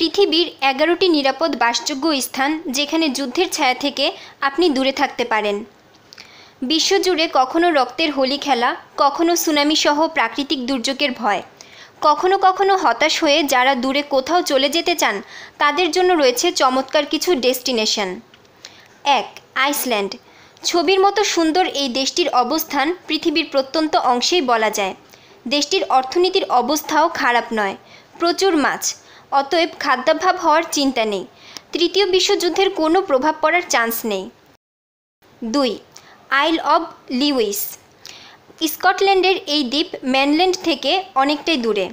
পৃথিবীর এগারোটি নিরাপদ বাসযোগ্য স্থান যেখানে যুদ্ধের ছায়া থেকে আপনি দূরে থাকতে পারেন। বিশ্বজুড়ে কখনো রক্তের হোলি খেলা, কখনো সুনামি সহ প্রাকৃতিক দুর্যোগের ভয়। কখনো কখনো হতাশ হয়ে যারা দূরে কোথাও চলে যেতে চান, তাদের জন্য রয়েছে চমৎকার কিছু ডেস্টিনেশন। এক, আইসল্যান্ড। ছবির মতো সুন্দর এই দেশটির অবস্থান পৃথিবীর প্রত্যন্ত অংশেই বলা যায়। দেশটির অর্থনীতির অবস্থাও খারাপ নয়। প্রচুর মাছ। অতএব খাদ্যাভাব হওয়ার চিন্তা নেই। তৃতীয় বিশ্বযুদ্ধের কোনো প্রভাব পড়ার চান্স নেই। দুই আইল অব লিউইস স্কটল্যান্ডের এই দ্বীপ ম্যানল্যান্ড থেকে অনেকটাই দূরে।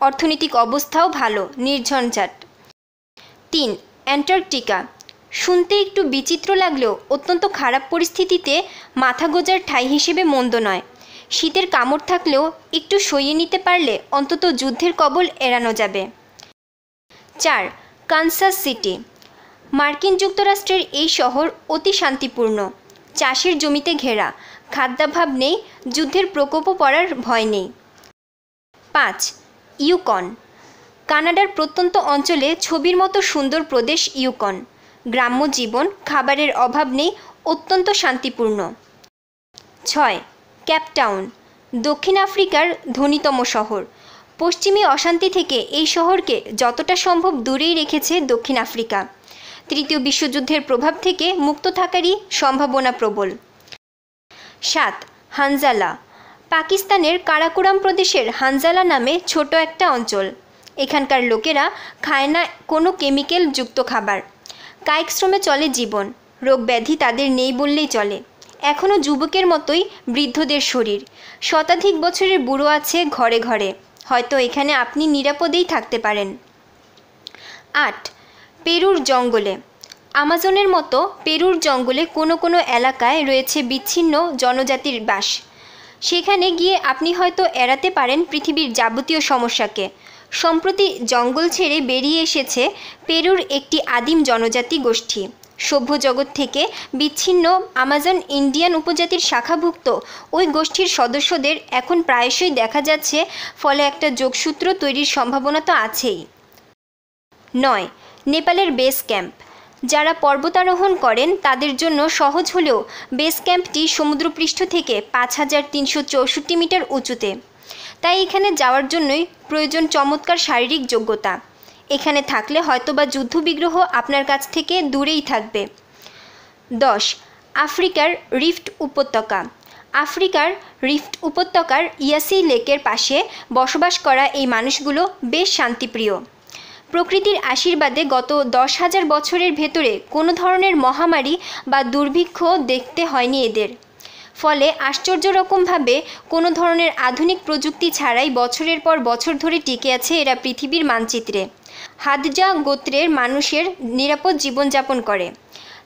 অর্থনৈতিক অবস্থাও ভালো, নির্ঝঞ্ঝাট। তিন, অ্যান্টার্কটিকা। শুনতে একটু বিচিত্র লাগলেও অত্যন্ত খারাপ পরিস্থিতিতে মাথা গোজার ঠাঁই হিসেবে মন্দ নয়। শীতের কামড় থাকলেও একটু সইয়ে নিতে পারলে অন্তত যুদ্ধের কবল এড়ানো যাবে। চার, কানসাস সিটি। মার্কিন যুক্তরাষ্ট্রের এই শহর অতি শান্তিপূর্ণ। চাষের জমিতে ঘেরা। খাদ্যাভাব নেই, যুদ্ধের প্রকোপও পড়ার ভয় নেই। পাঁচ, ইউকন। কানাডার প্রত্যন্ত অঞ্চলে ছবির মতো সুন্দর প্রদেশ ইউকন। গ্রাম্য জীবন, খাবারের অভাব নেই, অত্যন্ত শান্তিপূর্ণ। ছয় ক্যাপটাউন দক্ষিণ আফ্রিকার ধনীতম শহর। পশ্চিমী অশান্তি থেকে এই শহরকে যতটা সম্ভব দূরেই রেখেছে দক্ষিণ আফ্রিকা। তৃতীয় বিশ্বযুদ্ধের প্রভাব থেকে মুক্ত থাকারই সম্ভাবনা প্রবল। সাত, হানজালা। পাকিস্তানের কারাকোরাম প্রদেশের হানজালা নামে ছোট একটা অঞ্চল। এখানকার লোকেরা খায় না কোনো কেমিক্যাল যুক্ত খাবার। কায়িক শ্রমে চলে জীবন। রোগ ব্যাধি তাদের নেই বললেই চলে। এখনও যুবকের মতোই বৃদ্ধদের শরীর। শতাধিক বছরের বুড়ো আছে ঘরে ঘরে। হয়তো এখানে আপনি নিরাপদেই থাকতে পারেন। আট, পেরুর জঙ্গলে। আমাজনের মতো পেরুর জঙ্গলে কোনো কোনো এলাকায় রয়েছে বিচ্ছিন্ন জনজাতির বাস। সেখানে গিয়ে আপনি হয়তো এড়াতে পারেন পৃথিবীর যাবতীয় সমস্যাকে। সম্প্রতি জঙ্গল ছেড়ে বেরিয়ে এসেছে পেরুর একটি আদিম জনজাতি গোষ্ঠী। সভ্য জগৎ থেকে বিচ্ছিন্ন আমাজন ইন্ডিয়ান উপজাতির শাখাভুক্ত ওই গোষ্ঠীর সদস্যদের এখন প্রায়শই দেখা যাচ্ছে, ফলে একটা যোগসূত্র তৈরির সম্ভাবনা তো আছেই। নয়, নেপালের বেস ক্যাম্প। যারা পর্বতারোহণ করেন, তাদের জন্য সহজ হলেও বেস ক্যাম্পটি সমুদ্রপৃষ্ঠ থেকে পাঁচ হাজার তিনশো চৌষট্টি মিটার উঁচুতে। তাই এখানে যাওয়ার জন্যই প্রয়োজন চমৎকার শারীরিক যোগ্যতা। এখানে থাকলে হয়তোবা যুদ্ধবিগ্রহ আপনার কাছ থেকে দূরেই থাকবে। দশ, আফ্রিকার রিফট উপত্যকা। আফ্রিকার রিফট উপত্যকার ইয়াসি লেকের পাশে বসবাস করা এই মানুষগুলো বেশ শান্তিপ্রিয়। প্রকৃতির আশীর্বাদে গত দশ হাজার বছরের ভেতরে কোনো ধরনের মহামারী বা দুর্ভিক্ষ দেখতে হয়নি এদের। ফলে আশ্চর্য রকমভাবে কোনো ধরনের আধুনিক প্রযুক্তি ছাড়াই বছরের পর বছর ধরে টিকে আছে এরা পৃথিবীর মানচিত্রে। হাদজা গোত্রের মানুষের নিরাপদ জীবনযাপন করে।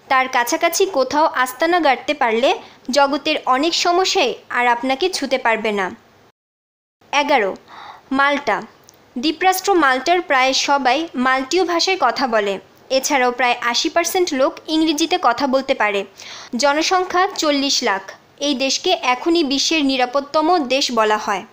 তার কাছাকাছি কোথাও আস্তানা গাড়তে পারলে জগতের অনেক সমস্যাই আর আপনাকে ছুতে পারবে না। এগারো, মাল্টা। দ্বীপরাষ্ট্র মাল্টার প্রায় সবাই মাল্টীয় ভাষায় কথা বলে। এছাড়াও প্রায় আশি পার্সেন্ট লোক ইংরেজিতে কথা বলতে পারে। জনসংখ্যা চল্লিশ লাখ। এই দেশকে এখনই বিশ্বের নিরাপদতম দেশ বলা হয়।